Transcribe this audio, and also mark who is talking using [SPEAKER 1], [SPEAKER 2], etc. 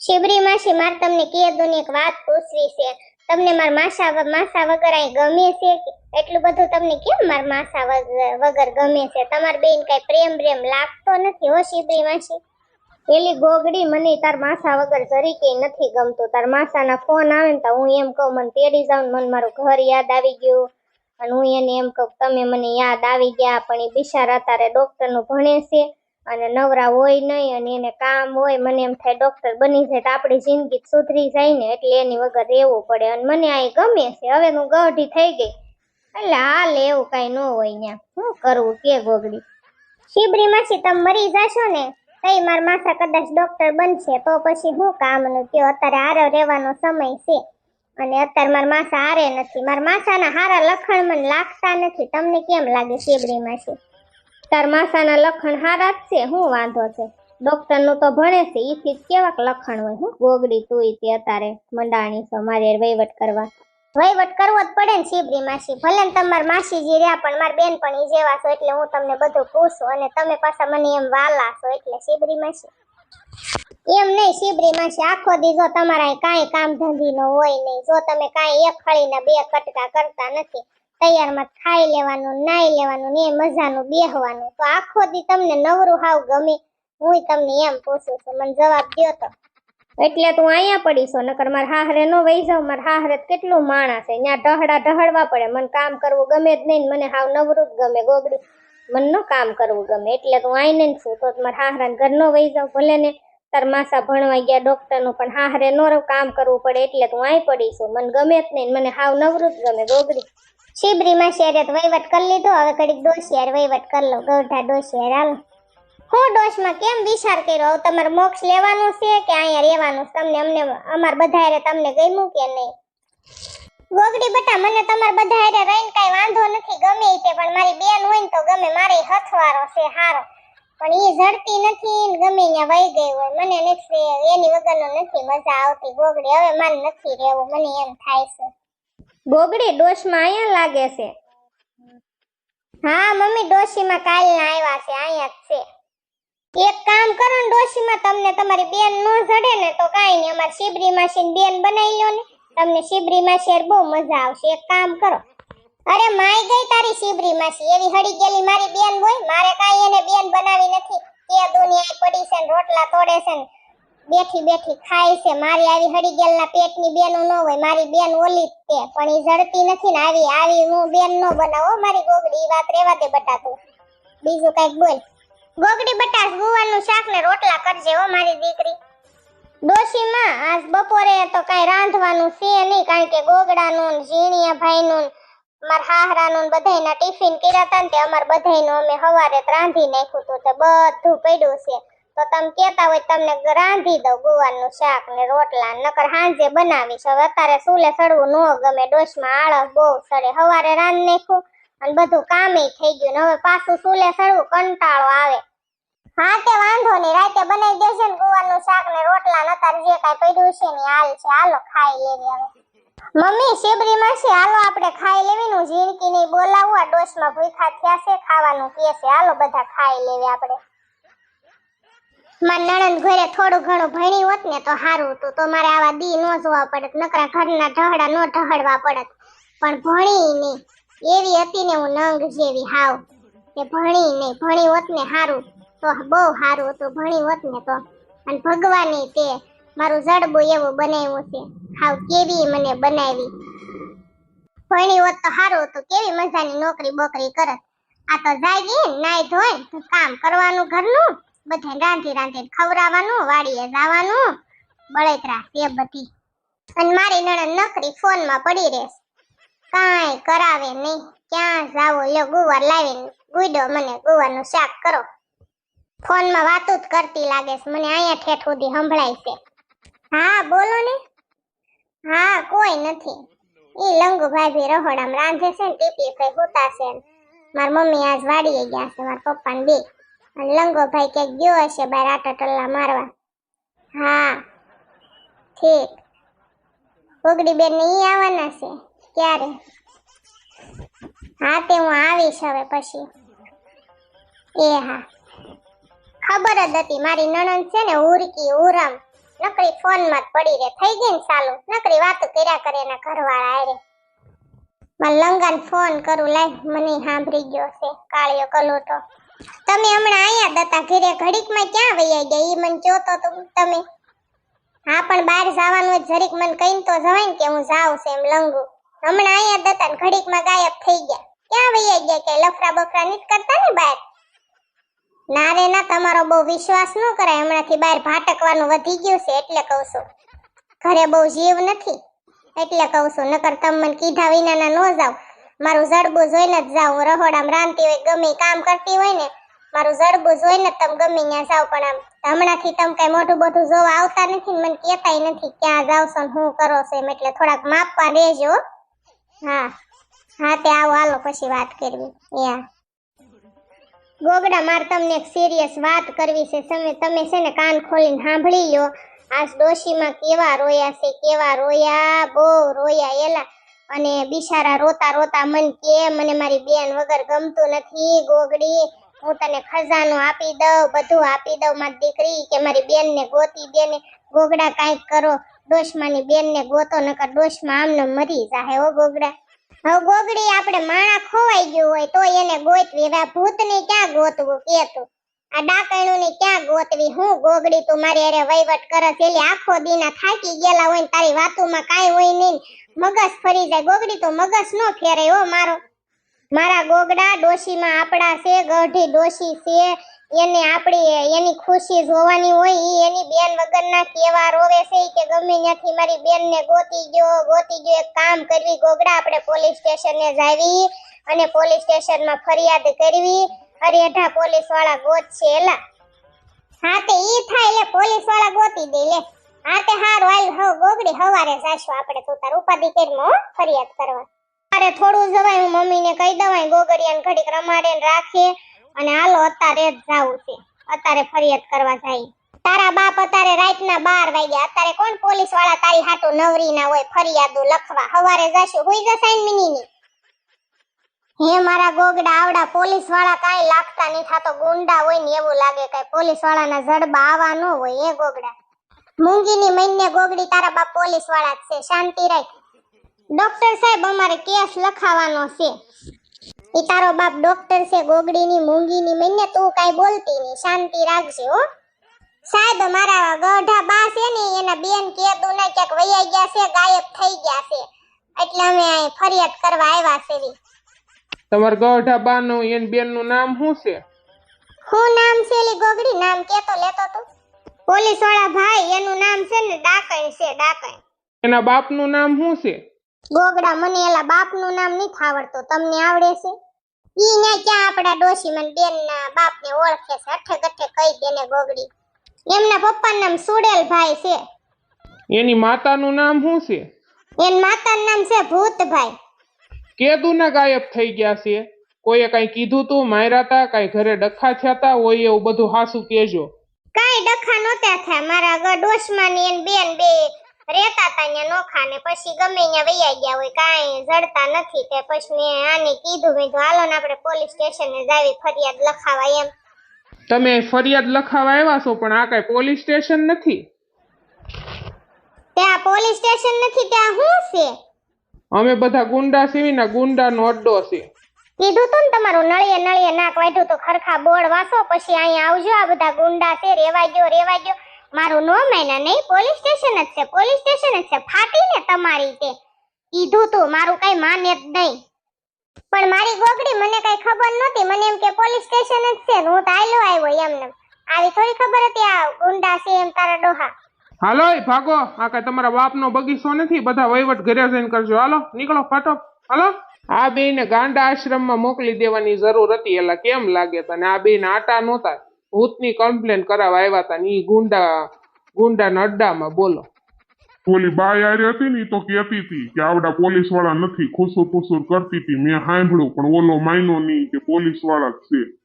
[SPEAKER 1] શિબરી માસી મારે તમને કીધું એક વાત પૂછવી છે. તમને માર માસા માસા વગર અહીં ગમે છે એટલું બધું તમને કેમ માર માસા વગર ગમે છે? તમાર બેન કઈ પ્રેમ પ્રેમ લાગતો નથી હો શિબરી માસી? પેલી ગોગડી મને તાર માસા વગર જરીકે નથી ગમતું. તાર માસાના ફોન આવે ને તો હું એમ કહું, મને તેડી જાઉં મને મારું ઘર યાદ આવી ગયું. અને હું એને એમ કહું તમે મને યાદ આવી ગયા, પણ એ બિચારા તારે ડોક્ટરનું ભણે છે. અને નવરા હોય નહીં અને એને કામ હોય, મને એમ થાય ડૉક્ટર બની જાય તો આપણી જિંદગી સુધરી જાય ને એટલે એની વગર રહેવું પડે. અને મને આ ગમે છે. હવે હું ગઢી થઈ ગઈ. એટલે હાલ એવું કઈ ન હોય ત્યાં. શું કરવું કે ગોગડી? શિબરી માસી તમે મરી જાશો ને તઈ માર માથા કદાચ ડૉક્ટર બનશે. તો પછી શું કામનું કયો અત્યારે હારો રહેવાનો સમય છે. અને અત્યારે મારા માસા હારે નથી. મારા માસાના હારા લખણ મને લાગતા નથી. તમને કેમ લાગે શિબરી માસી તાર માસાના લખણ હારા જ છે, હું વાંધો છે? ડોક્ટરનું તો ભણે છે, ઈથી જ કેવાક લખણ હોય, હું ગોગડી તું તે અત્યારે મંડાણી છો, મારે વહીવટ કરવા. વહીવટ કરવો જ પડે ને શિબરી માસી, ભલે ને તમારા માસીજી રહ્યા પણ મારા બેન પણ ઈ જેવા છો એટલે હું તમને બધું પૂછું અને તમે પાછા મને એમ વાલા છો એટલે શિબરી માસી. એમ નહીં, શિબરી માસી, આખો દી જો તમારા કાંઈ કામ ધંધી નો હોય નહીં, જો તમે કાંઈ એક ખળીના બે કટકા કરતા નથી તૈયારમાં ખાઈ લેવાનું, નાઈ લેવાનું ને મજાનું બેહવાનું. તો આખો દી તમને નવરું હાવ ગમે હું તમને એમ પૂછું છું. મને જવાબ દ્યો તો. એટલે તું અહીંયા પડીશો નકર મારે હાહરે નો વહી જાવ મારે હાહરે કેટલું માણસ છે. ત્યાં ઢહડા ઢહડવા પડે. મને કામ કરવું ગમે જ નહીં મને હાવ નવરું જ ગમે. ગોગડી, મને નો કામ કરવું ગમે. એટલે તું આઈને જ છું. તો મારે હાહરા ઘર નો વહી જાવ ભલે ને તાર માસા ભણવા ગયા ડોક્ટરનું, પણ હાહરે નો કામ કરવું પડે. એટલે તું આઈ પડીશું મને ગમે જ નહીં મને હાવ નવરું જ ગમે. ગોગડી શિબરી માં શેરે તો વહીવટ કરી લીધો. હવે ઘડીક ડોશિયાર વહીવટ કરી લો ગૌઠા ડોશિયાર, હાલો. હું ડોશમાં કેમ વિચાર કર્યો? તમારે મોક્ષ લેવાનું છે કે અહીંયા રહેવાનું? તમને, અમને, અમાર બધા હારે તમને ગમ્યું કે નહીં? ગોગડી બટા, મને તમાર બધા હારે રહીને કાંઈ વાંધો નથી, ગમે તે, પણ મારી બેન હોય ને તો ગમે. મારે હથવારો છે, હારો. પણ એ ઝડતી નથી ગમે ત્યાં વહી ગઈ હોય. મને નથી, એની વગરનો નથી મજા આવતી ગોગડી. હવે મારે નથી રહેવું, મને એમ થાય છે. ગોગડી ડોશમાં અહીંયા લાગે છે. હા, મમ્મી, ડોશીમાં કાલના આવ્યા છે, અહીંયા જ છે. એક કામ કરો ને ડોશીમાં તમને તમારી બેન નો જડે ને તો કાંઈ નહીં, અમારી શિબરી માસીની બેન બનાવી લો ને. તમને શિબરી માસી બહુ મજા આવશે. એક કામ કરો. અરે માય ગઈ તારી શિબરી માસી. એવી હળી ગયેલી મારી બેન હોય, મારે કાંઈ એને બેન બનાવી નથી. તે દુનિયા પડી છે ને રોટલા તોડે છે ને બેઠી બેઠી ખાય છે. મારી આવી હળી ગયેલના પેટની બેનો ન હોય, મારી બેન ઓલી તે પણ એ જડતી નથી ને આવી આવી હું બેન નો બનાવો મારી ગોગડી. વાત રેવા દે બટા તું બીજું કંઈક બોલ. ગોગડી બટા ગુવાનું શાક ને રોટલા કરજે હો, મારી દીકરી. ડોશીમાં આજ બપોરે તો કઈ રાંધવાનું છે નહીં, કારણ કે ગોગડાનું નું ઝીણિયા ભાઈનું માર હાહરાનું બધાયના ટિફિન કર્યા હતા ને તે અમાર બધાયનું અમે સવારે રાંધી નાખ્યું હતું તે બધું પડ્યું છે. તો તમે કેતા હોય તમને રાંધી દઉં ગુવારનું શાક ને રોટલા, નકર હાંજે બનાવીશ. હવે અત્યારે સુલે સડવું ન ગમે, ડોશમાં આળસ બહુ સડે. સવારે રાંધ નાખું અને બધું કામે થઈ ગયું ને હવે પાછું સુલે સડવું, કંટાળો આવે. હા તે વાંધો નહીં, રાતે બનાવી દેશે ને ગુવારનું શાક ને રોટલા ને અત્યારે જે કાંઈ પડ્યું છે ને હાલ છે. હાલો, ખાઈ લેવી હવે. મમ્મી, શેબરી માસી, હાલો આપણે ખાઈ લેવી નું જીણકી નહીં બોલાવું, આ ડોશમાં ભૂખા થયા છે, ખાવાનું કે છે. હાલો, બધા ખાઈ લેવી આપણે. માર નણંદ ઘરે થોડું ઘણું ભણી હોત ને તો સારું હતું. તો મારે આવા દી નો જોવા પડત, નકરા ઘરના ઢહડા નો ઢહડવા પડત. પણ ભણી નહીં એવી હતી ને હું નંગ જેવી હાવ. કે ભણી નહીં ભણી હોત ને સારું તો બહુ સારું હતું. ભણી હોત ને તો. અને ભગવાને તે મારું જડબું એવું બનાવ્યું છે. હાવ કેવી મને બનાવી. ભણી હોત તો સારું હતું. કેવી મજાની નોકરી બોકરી કરત. આ તો જાગી નાઈ ધોઈ કામ કરવાનું ઘરનું. બધે રાંધી રાંધી ખવડાવવાનું, વાડીએ જવાનું બળેતરા તે બધી. અને મારી નણંદ નકરી ફોનમાં પડી રહેશે. કાંઈ કરાવે નહીં. ક્યાં જાવો? લ્યો, ગુવાર લાવીને ગુડો મને, ગુવારનું શાક કરો. ફોનમાં વાતો જ કરતી લાગે છે. મને અહીંયા ઠેઠ સુધી સંભળાય છે. હા, બોલો ને. હા, કોઈ નથી. ઈ લંગુ ભાભી રહોડામાં રાંધે છે ને, ટીપી ભાઈ હોતા છે મારી મમ્મી આજ વાડીએ ગયા છે, મારા પપ્પા ને બે. લંગો ભાઈ ક્યાંક ગયો હશે બાર આટા ટલ્લા મારવા. હા, ઠીક. ઉગડી બેન ને ઈ આવવાના છે? ક્યારે? હા, તે હું આવીશ હવે પછી. એ હા. ખબર જ હતી, મારી નણંદ છે ને ઉરકી ઉરમ નકરી ફોનમાં જ પડી રે. થઈ ગઈ ને ચાલુ. નકરી વાતો કર્યા કરે એના ઘરવાળા આરે મારે લંગાને ફોન કરું, લાય મને સાંભળી ગયો છે, કાળિયો કલોટો. તમે હમણાં આયા દતા ઘરે, ઘડીકમાં ક્યાં વૈયા ગયા? એ મને જોતો તો તમે. હા, પણ બહાર જવાનું જરીક મને કહીને તો જવાય કે હું જાઉં છે એમ લંગુ. હમણાં આયા દતા ઘડીકમાં ગાયબ થઈ ગયા. ક્યાં વૈયા ગયા કે લફરા બફરા નીત કરતા ને બહાર? ના રે, ના, તમારો બહુ વિશ્વાસ ન કરાય. હમણાંથી બહાર ભાટકવાનું વધી ગયું છે, એટલે કહું છું. ઘરે બહુ જીવ નથી. એટલે કહું છું, નકર તમે મને કીધા વિનાના ન જાવ મારું જડબું જોઈને જ જાવ રહોડામ રાંધતી હોય, ગમે કામ કરતી હોય ને, મારું જડબું જોઈને તમે ગમે ત્યાં જાવ પણ આમ હમણાંથી તમે કઈ મોટું બોટું જોવા આવતા નથી મને કહેતાય નથી ક્યાં જાવ છો શું કરો છો એમ. એટલે થોડાક માપવા રહેજો હા. હા, તે આવો, હાલો, પછી વાત કરવી. યા. ગોગડા, મારે તમને એક સિરિયસ વાત કરવી છે. તમે તમે છે ને કાન ખોલીને સાંભળી લો આ ડોશીમાં કેવા રોયા છે, કેવા રોયા, બહુ રોયા. એલા અને બિચારા રોતા રોતા મન કે, મને મારી બેન વગર ગમતું નથી, ગોગડી. હું તને ખજાનો આપી દઉં, બધું આપી દઉં. મારી દીકરી કે મારી બેનને ગોતી દે ને ગોગડા કાંઈક કરો. ડોશમાની બેનને ગોતો, નકર ડોશમાં આમને મરી જાહે હો ગોગડા. હવે ગોગડી, આપણે માણા ખોવાઈ ગયું હોય, તો એને ગોતવી. ભૂતને ક્યાં ગોતવું? કે તું? આ ડાકણું ને ક્યાં ગોતવી? હું ગોગડી તું મારી અરે વહીવટ કરસ? એટલે આખો દીના થાકી ગયેલા હોય તારી વાતોમાં કાંઈ હોય નહીં મગજ ફરી જાય. ગોગડી તો મગજ નો ફેરે હો મારો. મારા ગોગડા ડોશીમાં આપડા છે, ગઢી ડોશી છે. એને આપણી એની ખુશી જોવાની હોય ઈ એની બેન વગરના કેવા રોવે છે કે ગમે ત્યાંથી મારી બેનને ગોતી ગયો ગોતી ગયો. એક કામ કરવી, ગોગડા આપણે પોલીસ સ્ટેશને જાવી અને પોલીસ સ્ટેશનમાં ફરિયાદ કરવી. અરે અઢા પોલીસવાળા ગોત છે, એલા. હા ઈ થાય એટલે પોલીસવાળા ગોતી દે, લે. હા તે હારું હવ, ગોગડી, હવારે જાશું આપણે તો તાર ઉપાધિ કરી ફરિયાદ કરવા. અરે થોડું જવાય, હું મમ્મીને કહી દવાય ગોગડિયાને ઘડીક રમાડે ને રાખે. અને હાલો, અત્યારે જ જાવું છે. અત્યારે ફરિયાદ કરવા જાય. તારા બાપ અત્યારે રાતના બાર વાગ્યા. અત્યારે કોણ પોલીસવાળા તારી હાટુ નવરી ના હોય, ફરિયાદો લખવા. હવારે જાશું. જશે મિની મિનીની. હે મારા ગોગડા, આવડા પોલીસવાળા કાંઈ લાગતા નહીં થાતો ગુંડા હોય ને એવું લાગે કાંઈ પોલીસ વાળાના જડબા આવા ન હોય, હે ગોગડા? મૂંગીની મહિને ગોગડી તારા બાપ પોલીસવાળા છે, શાંતિ રાખ. ડોક્ટર સાહેબ, અમારે કેસ લખાવાનો છે. ઈ તારો બાપ ડોક્ટર છે, ગોગડીની મૂંગીની મહિને તું કઈ બોલતી નહીં, શાંતિ રાખજે, હો. સાહેબ, મારા ગઢા બા છે ને, એના બેન કેદું ના, ક્યાંક વૈયા ગયા છે, ગાયબ થઈ ગયા છે. એટલે અમે અહીં ફરિયાદ કરવા આવ્યા છે.
[SPEAKER 2] તમારા ગઢા બાનું એન બેનનું નામ શું છે?
[SPEAKER 1] હું નામ છે એલી ગોગડી નામ કેતો લેતો તું. પોલીસવાળા ભાઈ એનું નામ છે ને ડાકણ છે ડાકણ.
[SPEAKER 2] એના બાપનું નામ શું છે?
[SPEAKER 1] ગોગડા મને એલા બાપનું નામ નહીં ખાવડતો તમને આવડે છે? ઈ ને ક્યાં આપડા ડોશી મન બેન ના બાપ ને ઓળખે છે? અઠે ગઠે કહી દેને ગોગડી. એમના પપ્પાનું નામ સુડેલ ભાઈ છે.
[SPEAKER 2] એની માતાનું નામ શું છે?
[SPEAKER 1] એન માતાનું નામ છે ભૂતભાઈ.
[SPEAKER 2] કેદુના ગાયબ થઈ ગયા છે. કોઈએ કઈ કીધું તું માર્યા તા કઈ ઘરે ડખા થયા તા હોય એવું બધું હાસું કેજો
[SPEAKER 1] કઈ ડખા નહોતા થયા. મારા ગ ડોશમાં ને એન બેન બે રહેતા તા ત્યાં નોખા ને પછી ગમે અહીંયા વૈયા ગયા હોય કાંઈ જડતા નથી તે. પછી મેં આને કીધું મેં તો હાલો ને આપણે પોલીસ સ્ટેશને જાવી ફરિયાદ લખાવા એમ.
[SPEAKER 2] તમે ફરિયાદ લખાવા આવ્યા છો પણ આ કઈ પોલીસ સ્ટેશન નથી?
[SPEAKER 1] ત્યાં પોલીસ સ્ટેશન નથી ત્યાં શું છે?
[SPEAKER 2] અમે બધા ગુંડા સીવીના ગુંડાનો અડ્ડો છે
[SPEAKER 1] કીધું તું ને તમારું નળીએ નળીએ નાક વાઢ્યું તો, ખરખા બોળ વાસો, પછી અહીંયા આવજો, આ બધા ગુંડા છે રેવા ગયો રેવા ગયો. મારું નો મહિના નહીં, પોલીસ સ્ટેશન જ છે, પોલીસ સ્ટેશન જ છે ફાટીને તમારી તે. કીધું તું, મારું કઈ માને જ નહીં. પણ મારી ગોગડી મને કઈ ખબર નહોતી, મને એમ કે પોલીસ સ્ટેશન જ છે હું તો આયલો આવ્યો એમને. આવી થોડી ખબર હતી આ ગુંડા છે એમ તારા ડોહા.
[SPEAKER 2] હાલો ભાગો. આ કઈ તમારા બાપનો બગીચો નથી? બધા વહીવટ ઘરે જઈને કરજો. હાલો, નીકળો, ફાટો. હાલો. આ બેને ગાંડા આશ્રમમાં મોકલી દેવાની જરૂર હતી. એટલે કેમ લાગે તને? આ બેયને આટા નહોતા. ભૂતની કમ્પ્લેન કરાવવા આવ્યા હતા ને એ ગુંડા ગુંડા નડ્ડામાં બોલો.
[SPEAKER 3] ઓલી બાઈ આરી હતી ને તો કહેતી હતી કે આવડા પોલીસવાળા નથી. ખુસુર ખુસુર કરતી હતી મેં સાંભળ્યું, પણ ઓલો માયનો નહીં કે પોલીસવાળા છે.